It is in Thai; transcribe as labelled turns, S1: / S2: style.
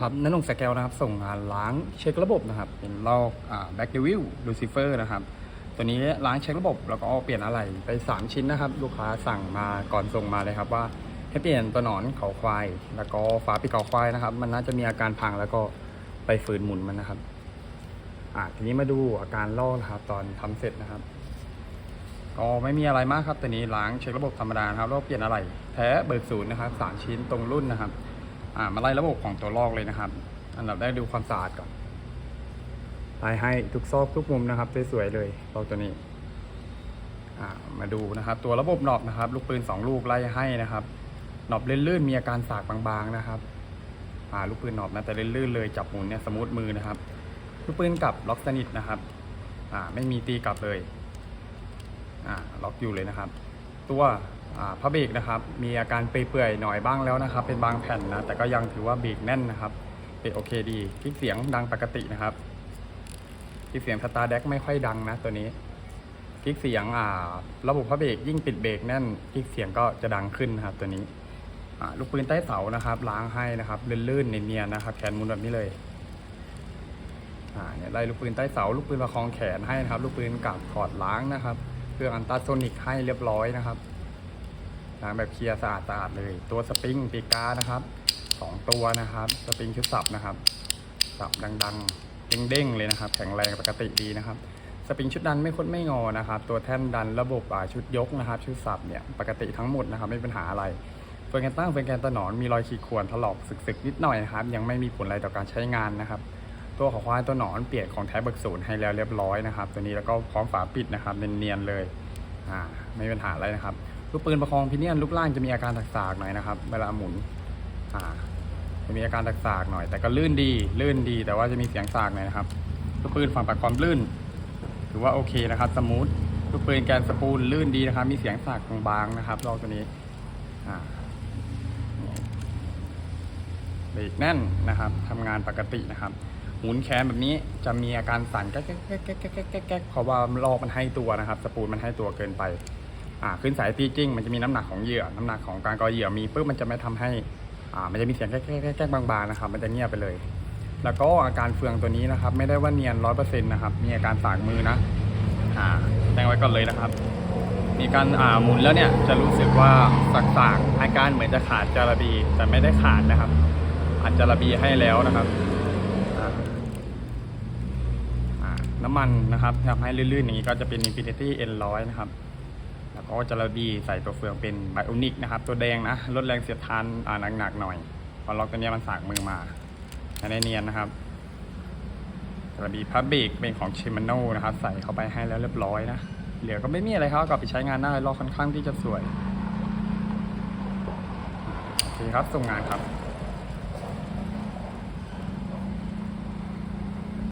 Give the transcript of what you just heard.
S1: ครับนันนงสแกลนะครับ ส่งงานล้างเช็คระบบนะครับ เป็นลอกแบ็กเดวิลลูซิเฟอร์นะครับตัวนี้ล้างเช็คระบบแล้วก็เปลี่ยนอะไรไป 3 ชิ้นนะครับ ลูกค้าสั่งมาก่อนส่งมาเลยครับว่าให้เปลี่ยนตัวหนอนเขาควาย แล้วก็ฝาปิดเขาควายนะครับ มันน่าจะมีอาการพังแล้วก็ไปฝืนหมุนมันนะครับอ่าทีนี้มาดูอาการลอกนะครับตอนทำเสร็จนะครับก็ไม่มีอะไรมากครับตัวนี้ล้างเช็คระบบธรรมดานะครับแล้วเปลี่ยนอะไรแท้เบิกศูนย์นะครับสามชิ้นตรงรุ่นนะครับ มาไล่ระบบของตัวลอกเลยนะครับ อันดับแรกดูความสะอาดก่อนไล่ให้ทุกซอกทุกมุมนะครับสวยๆเลยลอกตัวนี้อ่ามาดูนะครับ ตัวระบบหนอบนะครับ ลูกปืนสองลูกไล่ให้นะครับหนอบลื่นๆมีอาการสากบางๆนะครับอ่าลูกปืนหนอบนะแต่ลื่นๆเลยจับหมุนเนี่ยสมูทมือนะครับ ลูกปืนกลับล็อกสนิทนะครับอ่าไม่มีตีกลับเลยอ่าล็อกอยู่เลยนะครับ ตัวพระเบรกนะครับมีอาการเปื่อยๆหน่อยบ้างแล้วนะครับ เป็นบางแผ่นนะแต่ก็ยังถือว่าเบรกแน่นนะครับเป็นโอเคดีคลิกเสียงดังปกตินะครับคลิกเสียงสตาร์แดกไม่ค่อยดังนะตัวนี้คลิกเสียงอ่าระบบพระเบรกยิ่งปิดเบรกแน่นคลิกเสียงก็จะดังขึ้นนะครับ ตัวนี้ลูกปืนใต้เสานะครับ ล้างให้นะครับลื่นๆเนียนๆนะครับ แขนมุนแบบนี้เลยอ่าเนี่ยไล่ลูกปืนใต้เสา ลูกปืนประคองแขนให้นะครับ ลูกปืนกับถอดล้างนะครับ เครื่องอันตราโซนิกให้เรียบร้อยนะครับล้างแบบเคลียร์สะอาดสะอาดเลย ตัวสปริงปีกานะครับสองตัวนะครับ สปริงชุดสับนะครับ สับดังๆเด้งๆเลยนะครับ แข็งแรงปกติดีนะครับ สปริงชุดดันไม่คดไม่งอนะครับ ตัวแท่นดันระบบอ่าชุดยกนะครับ ชุดสับเนี่ยปกติทั้งหมดนะครับ ไม่มีปัญหาอะไรเฟืองแกนตั้งเฟืองแกนตะหนอนมีรอยขีดข่วนถลอกสึกๆนิดหน่อยนะครับ ยังไม่มีผลอะไรต่อการใช้งานนะครับ ตัวของควายตัวหนอนเปลี่ยนของแท้เบิกศูนย์ให้แล้วเรียบร้อยนะครับ ตัวนี้แล้วก็พร้อมฝาปิดนะครับเนียนๆเลยอ่าไม่มีปัญหาอะไรนะครับลูกปืนประคองพิเนียนลูกล่างจะมีอาการตักสากหน่อยนะครับ เวลาหมุนอ่าจะมีอาการตักสากหน่อย แต่ก็ลื่นดีลื่นดี แต่ว่าจะมีเสียงสากหน่อยนะครับลูกปืนฝั่งปากความลื่นถือว่าโอเคนะครับสมูทลูกปืนแกนสปูลลื่นดีนะครับ มีเสียงสากบางๆนะครับลองตัวนี้อ่าเบรกแน่นนะครับทำงานปกตินะครับ หมุนแขนแบบนี้จะมีอาการสั่นแก๊กแก๊กแก๊กแก๊กเพราะว่าลอกมันให้ตัวนะครับ สปูนมันให้ตัวเกินไป อ่าขึ้นสายตีจิ้ง มันจะมีน้ำหนักของเหยื่อ น้ำหนักของการก่อเหยื่อมีปุ๊บมันจะไม่ทำให้ อ่า มันจะมีเสียงแก๊กแก๊กแก๊กบางๆนะครับ มันจะเงียบไปเลย แล้วก็อาการเฟืองตัวนี้นะครับ ไม่ได้ว่าเนียนร้อยเปอร์เซ็นต์นะครับ มีอาการสากมือนะ อ่าแจ้งไว้ก่อนเลยนะครับ มีการอ่าหมุนแล้วเนี่ยจะรู้สึกว่าสากๆอาการเหมือนจะขาดจาระบีแต่ไม่ได้ขาดนะครับอาจจะระบีให้แล้วนะครับ น้ำมันนะครับทำให้ลื่นๆอย่างนี้ก็จะเป็น Infinity N100 นะครับ แล้วก็จาระบีใส่ตัวเฟืองเป็นไบโอนิกนะครับ ตัวแดงนะลดแรงเสียดทานอ่าหนักๆหน่อยพอล็อกตัวนี้มันสากมือมาอันนี้เนียนนะครับจาระบีพับเบรกเป็นของชิมาโน่นะครับ ใส่เข้าไปให้แล้วเรียบร้อยนะ เหลือก็ไม่มีอะไรครับกลับไปใช้งานได้ล็อกค่อนข้างที่จะสวยโอเคครับส่งงานครับ